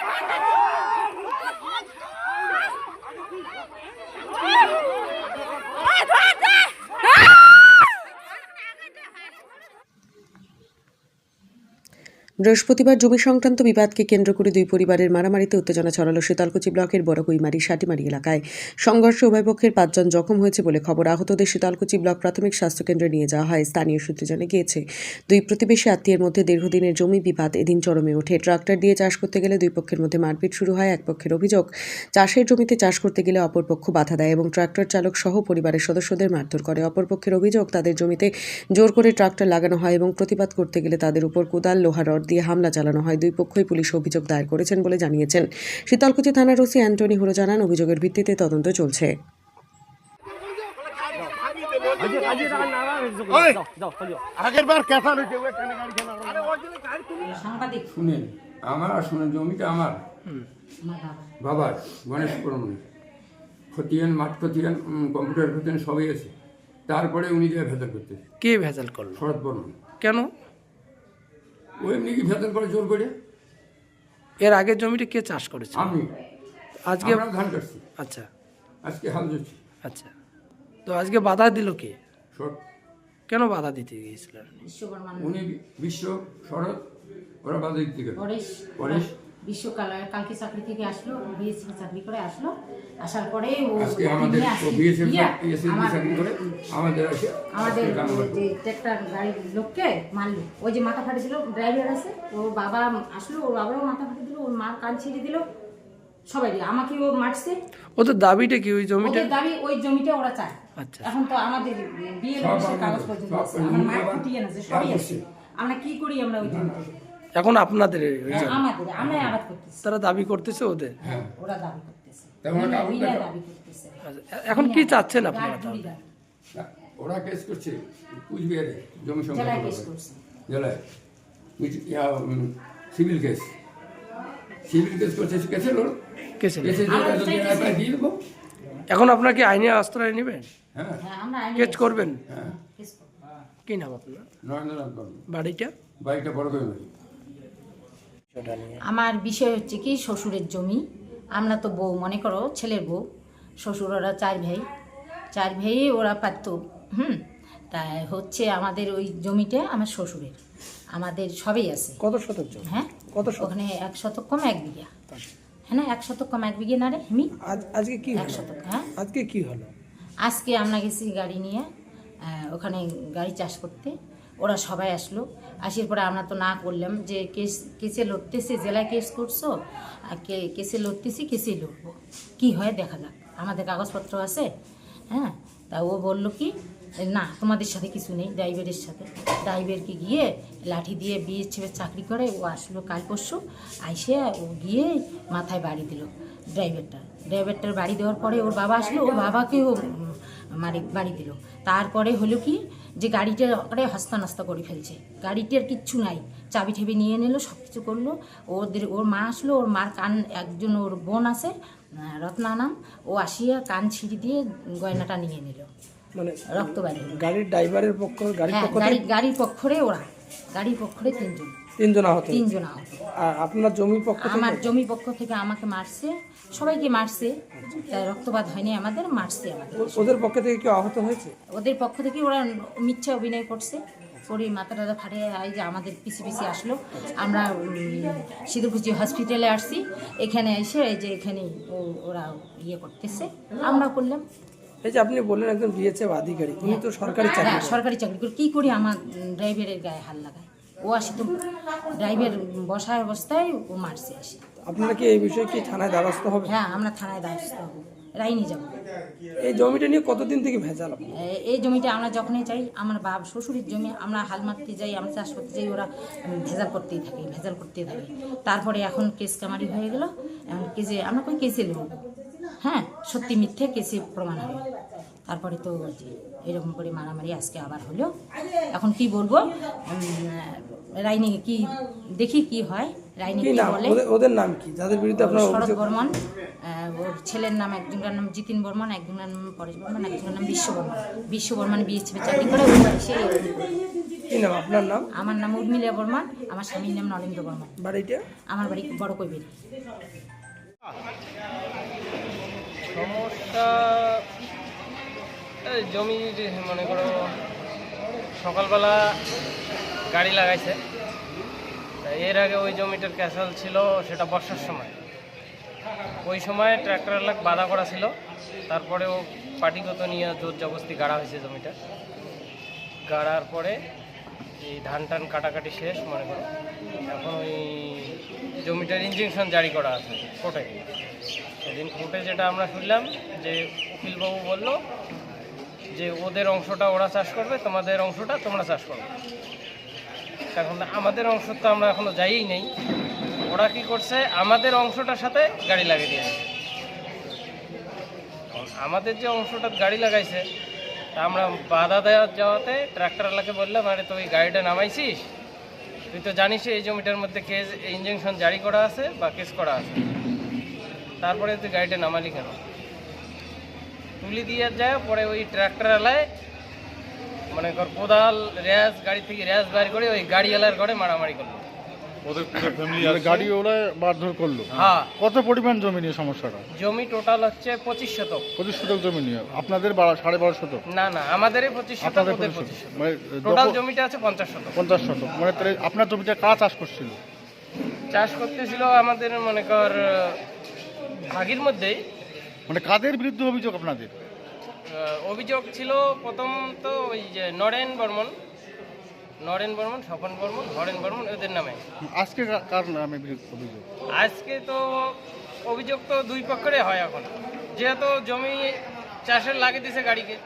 Oh, বৃহস্পতিবার জমি সংক্রান্ত বিবাদকে কেন্দ্র করে দুই পরিবারের মারামারিতে উত্তেজনা ছড়ালো শীতলকুচি ব্লকের বড়কুইমারি সাটিমারি এলাকায়। সংঘর্ষে উভয় পক্ষের পাঁচজন জখম হয়েছে বলে খবর আহতদের শীতলকুচি ব্লক প্রাথমিক স্বাস্থ্যকেন্দ্রে নিয়ে যাওয়া হয়, স্থানীয় সূত্রে জানা গিয়েছে। দুই প্রতিবেশী আত্মীয়ের মধ্যে দীর্ঘদিনের জমি বিবাদ এদিন চরমে ওঠে। ট্রাক্টর দিয়ে চাষ করতে গেলে দুই পক্ষের মধ্যে মারপিট শুরু হয়, এক পক্ষের অভিযোগ, চাষের জমিতে চাষ করতে গেলে অপর পক্ষ বাধা দেয় এবং ট্রাক্টর চালক সহ পরিবারের সদস্যদের মারধর করে। অপর পক্ষের অভিযোগ, তাদের জমিতে জোর করে ট্রাক্টর লাগানো হয় এবং প্রতিবাদ করতে গেলে তাদের উপর কোদাল লোহা রড দিয়ে হামলা চালানো হয়। দুই পক্ষই পুলিশ অভিযোগ দায়ের করেছেন বলে জানিয়েছেন। শীতলকুচি থানার ওসি অ্যান্টনি হুলো জানান অভিযোগের ভিত্তিতে তদন্ত চলছে। আগের বার কেসা হয়েছে ওই টানে গাড়ি কেনা সাংবাদিক। শুনেন আমার আর শুনেন জমিটা আমার। বাবার গণেশ খতিয়ান মাঠ খতিয়ান কম্পিউটার খতিয়ান সবই আছে। তারপরে উনি যা ভেতর করতে কে ভেজাল করল? শরৎ বর্মন। কেন? ওই এমনি কি ভেতর করে জোর করে? এর আগের জমিটা কে চাষ করেছে? আমি। আজকে আমরা ধান কাটছি। আচ্ছা। আজকে হাল ধরছি। আচ্ছা। তো আজকে বাধা দিল কে? কেন বাধা দিতে গিয়েছিলেন? উনি বিশ্ব শরৎ ওরা বাধা দিতে গেল। পরেশ। পরেশ? বিশ্বকাল কালকে চাকরি থেকে আসলো বিএসসি চাকরি করে আসলো। আসার পরে ও আমাদের। যে ট্রাক্টর গাড়ির লোককে মারলো। ওই যে মাথা ফাটেছিল ড্রাইভার আছে। ওর বাবা আসলো ওর বাবাও মাথা ফাটে দিল ওর মার কান ছিঁড়ে দিল। সবাই আমাকে ও মারছে। ওদের দাবিটা কি? ওই জমিটা? দাবি ওই জমিটা ওরা চায়। আচ্ছা। এখন তো আমাদের বিয়ে সব বয়সের কাগজ পর্যন্ত আমার মার আবার খুঁটিয়ে আছে সবই আছে। আমরা কি করি আমরা ওই জমিতে? এখন আপনাদের আমাদের আমরা আবাদ করতেছি। তারা দাবি করতেছে ওদের। হ্যাঁ। ওরা দাবি করতেছে। ওরা। দাবি করতেছে। আচ্ছা, এখন কি চাচ্ছেন আপনারা। ওরা কেস করছে কুচবিহারে জমি সংক্রান্ত জেলায়। Civil case. সিভিল কেস করছে কেসে লোক? কেসে দিয়ে দেবো? এখন আপনার কি আইনি আশ্রয় নেবেন? হ্যাঁ। হ্যাঁ আমরা আইনি কেস করবেন? হ্যাঁ। কেস কি নাম আপনার? নরেন্দ্রনাথ বাড়িটা? বাড়িটা বড় করে বাড়ি আমার বিষয় হচ্ছে কি শ্বশুরের জমি। আমরা তো বউ মনে করো ছেলের বউ। শ্বশুর ওরা চার ভাই। চার ভাই ওরা পারত হুম? তাই হচ্ছে আমাদের ওই জমিটা আমার শ্বশুরের। আমাদের সবই আছে। কত শতক জমি? হ্যাঁ? কত ওখানে এক শতক কম এক বিঘা। হ্যাঁ না এক শতক কম এক বিঘে না রে হিমি? আজ আজকে কি এক শতক হ্যাঁ? আজকে কি হলো? আজকে আমরা গেছি গাড়ি নিয়ে ওখানে গাড়ি চাষ করতে। ওরা সবাই আসলো। আসার পরে আমরা তো না করলাম যে কেস, কেসে লড়তেছে, জেলায় কেস করছ, আর কে, কেসে লড়তেছি, কেসেই লড়বো। কী হয় দেখা যাক। আমাদের কাগজপত্র আছে হ্যাঁ? তা ও বলল কি না, তোমাদের সাথে কিছু নেই, ড্রাইভারের সাথে। ড্রাইভারকে গিয়ে লাঠি দিয়ে বিয়ে ছেলে চাকরি করে, ও আসলো কাল পরশু, আইসে ও গিয়ে মাথায় বাড়ি দিল ড্রাইভারটা। ড্রাইভারটার বাড়ি দেওয়ার পরে ওর বাবা আসলো, ওর বাবাকেও মারি, বাড়ি দিল। তারপরে হলো কি যে গাড়িটা ওখানে হস্তানাস্তা করে ফেলছে। গাড়িটার কিচ্ছু নাই। চাবি ঠেবি নিয়ে নিল সব কিছু করল। ওদের ওর মা আসলো ওর মার কান একজন ওর বোন আছে রত্না নাম ও আসিয়া কান ছিঁড়ি দিয়ে গয়নাটা নিয়ে নিল। মানে রক্ত বাড়ি গাড়ির ড্রাইভারের পক্ষ গাড়ির হ্যাঁ পক্ষ গাড়ির পক্ষরে ওরা। গাড়ির পক্ষরে তিনজন। তিনজন আহত তিনজন আহত। আর আপনার জমির পক্ষ আমার জমি পক্ষ থেকে আমাকে মারছে। সবাইকে মারছে। রক্তপাত হয়নি আমাদের মারছে আমাদের। ওদের পক্ষ থেকে কেউ আহত হয়েছে? ওদের পক্ষ থেকে ওরা মিথ্যা অভিনয় করছে। করে মাথা টাথা ফাটে এই যে আমাদের পিছিয়ে পিছিয়ে আসলো। আমরা সিঁদুরকুচি হসপিটালে আসছি। এখানে এসে এই যে এখানে ওরা ইয়ে করতেছে। আমরা করলাম। এই যে আপনি বললেন একজন বিএসএফ আধিকারিক উনি তো সরকারি চাকরি হ্যাঁ সরকারি চাকরি করে কী করি আমার ড্রাইভারের গায়ে হাল লাগায়। ও আসি তো ড্রাইভার বসায় অবস্থায় ও মারছে আসি। আপনারা কি এই বিষয়ে কি থানায় দ্বারস্থ হবে হ্যাঁ আমরা থানায় দ্বারস্থ হব। রাইনি যাব। এই জমিটা নিয়ে কতদিন থেকে ভেজাল? এই জমিটা আমরা যখনই যাই আমার বাপ শ্বশুরের জমি আমরা হাল মারতে যাই আমরা চাষ করতে যাই ওরা উম, ভেজাল করতেই থাকে ভেজাল করতেই থাকে। তারপরে এখন কেস কামারি হয়ে গেল। এখন কেসে আমরা কই কেসে লড়ব? হ্যাঁ সত্যি মিথ্যে কেসে প্রমাণ হবে। তারপরে তো যে এরকম করে মারামারি আজকে আবার হলো। এখন কি বলব? রাইনি কি দেখি কি হয় রাইনি কি বলে? ওদের নাম কি? যাদের বিরুদ্ধে আপনার শরৎ বর্মন ওর ছেলের নাম একজনের নাম জিতিন বর্মন একজনের নাম পরেশ বর্মন একজনের নাম বিশ্ব বর্মন। বিশ্ব বর্মন বিএসএফ চাকরি করে ওই বাড়ি সে কি নাম আপনার নাম? আমার নাম উর্মিলা বর্মন আমার স্বামীর নাম নরেন্দ্র বর্মন। বাড়িটা? আমার বাড়ি বড় কৈবের। সমস্যা জমি মনে করো, সকালবেলা গাড়ি লাগাইছে এর আগে ওই জমিটার ক্যাসাল ছিল সেটা বর্ষার সময়। ওই সময় ট্র্যাক্টর লাগ বাধা করা ছিল, তারপরে ও পাটিগত নিয়ে জোর জবস্তি গাড়া হয়েছে জমিটা। গাড়ার পরে এই ধান টান কাটাকাটি শেষ মনে করো, এখন ওই জমিটার ইঞ্জেকশন জারি করা আছে কোর্টে সেদিন কোর্টে যেটা আমরা শুনলাম যে উকিলবাবু বলল যে ওদের অংশটা ওরা চাষ করবে, তোমাদের অংশটা তোমরা চাষ করবে। এখন আমাদের অংশ তো আমরা এখনও যাইই নেই। ওরা কি করছে, আমাদের অংশটার সাথে গাড়ি লাগিয়ে দিয়েছে। আমাদের যে অংশটা গাড়ি লাগাইছে, তা আমরা বাধা দেওয়া যাওয়াতে ট্রাক্টরওয়ালাকে বললাম, আরে তুই গাড়িটা নামাইছিস? তুই তো জানিস এই জমিটার মধ্যে কেস ইঞ্জেকশন জারি করা আছে বা কেস করা আছে। তারপরে তুই গাড়িটা নামালি কেন? তুলি দিয়ে যায় পরে ওই ট্র্যাক্টরওয়ালায় মানে কর কোদাল র্যাস গাড়ি থেকে র্যাস বাইর করে ওই গাড়ি গাড়িওয়ালার ঘরে মারামারি করল। ওদের পুরো ফ্যামিলি মানে গাড়ি ওরা মারধর করল? হ্যাঁ। কত পরিমাণ জমি নিয়ে সমস্যাটা? জমি টোটাল হচ্ছে পঁচিশ শতক। পঁচিশ শতক জমি নিয়ে। আপনাদের বারো- সাড়ে বারো শতক? না না আমাদেরই পঁচিশ শতক আপনাদের ওদের পঁচিশ পঁচিশ শতক। শতক। মানে টোটাল যখন- জমিটা আছে পঞ্চাশ শতক। পঞ্চাশ শতক। মানে তাহলে আপনার চাষ করছিল? চাষ করতেছিল আমাদের মনে কর ভাগির মধ্যেই। মানে কাদের বিরুদ্ধে অভিযোগ আপনাদের? অভিযোগ ছিল প্রথম তো ওই যে নরেন বর্মন নরেন বর্মন স্বপন বর্মন হরেন বর্মন এদের নামে। আজকে কার নামে অভিযোগ? আজকে তো অভিযোগ তো দুই পক্ষেরই হয় এখন। যেহেতু জমি চাষের লাগিয়ে দিছে গাড়িকে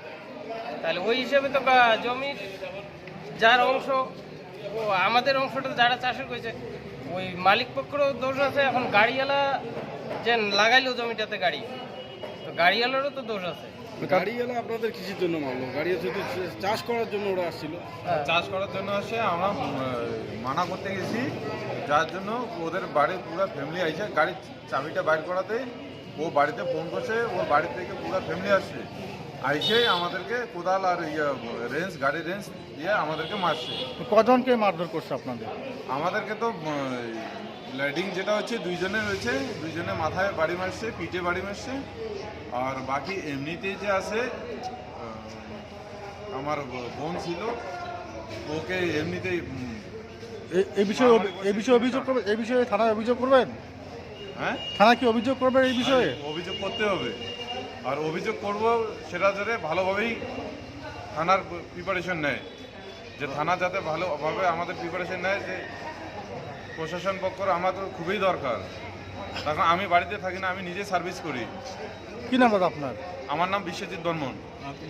তাহলে ওই হিসেবে তো জমির যার অংশ ও আমাদের অংশটা যারা চাষের করেছে ওই মালিক পক্ষেরও দোষ আছে। এখন গাড়িওয়ালা যে লাগাইলো জমিটাতে গাড়ি গাড়িওয়ালারও তো দোষ আছে। গাড়িওয়ালা আপনাদের কিসের জন্য মারলো গাড়ি শুধু চাষ করার জন্য ওরা আসছিল। হ্যাঁ। চাষ করার জন্য আসে আমরা মানা করতে গেছি যার জন্য ওদের বাড়ির পুরো ফ্যামিলি আইছে গাড়ির চাবিটা বাইর করাতে ও বাড়িতে ফোন করছে ওর বাড়ি থেকে পুরো ফ্যামিলি আসছে। আইসে আমাদেরকে কোদাল আর ইয়ে রেঞ্জ গাড়ির রেঞ্জ দিয়ে আমাদেরকে মারছে। কজনকে মারধর করছে আপনাদের? আমাদেরকে তো লাইডিং যেটা হচ্ছে দুইজনে রয়েছে দুইজনে মাথায় বাড়ি মারছে পিঠে বাড়ি মারছে। আর বাকি এমনিতে যে আছে আমার বোন ছিল ওকে এমনিতেই এই বিষয়ে এই বিষয়ে অভিযোগ করবেন এই বিষয়ে থানায় অভিযোগ করবেন? হ্যাঁ? থানা কি অভিযোগ করবেন এই বিষয়ে? অভিযোগ করতে হবে। আর অভিযোগ করব সেটা যাতে ভালোভাবেই থানার প্রিপারেশন নেয়। যে থানা যাতে ভালোভাবে আমাদের প্রিপারেশন নেয় যে প্রশাসন পক্ষর আমার তো খুবই দরকার। তখন আমি বাড়িতে থাকি না আমি নিজে সার্ভিস করি। কি নাম দাদা আপনার? আমার নাম বিশ্বজিৎ বর্মন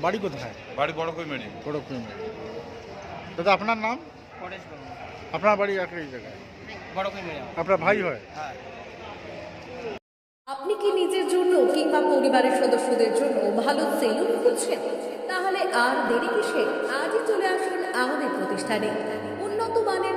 বাড়ি কোথায়? বাড়ি বড় কৈমেরি খড়গপুর দাদা আপনার নাম? পরেশ বর্মন। আপনার বাড়ি একই জায়গায়? বড় করে মেরে আপনার ভাই হয়? হ্যাঁ। আপনি কি নিজের জন্য কিংবা পরিবারের সদস্যদের জন্য ভালো সেলুন খুঁজছেন? তাহলে আর দেরি কিসে? আজই চলে আসুন আমাদের প্রতিষ্ঠানে। উন্নত মানের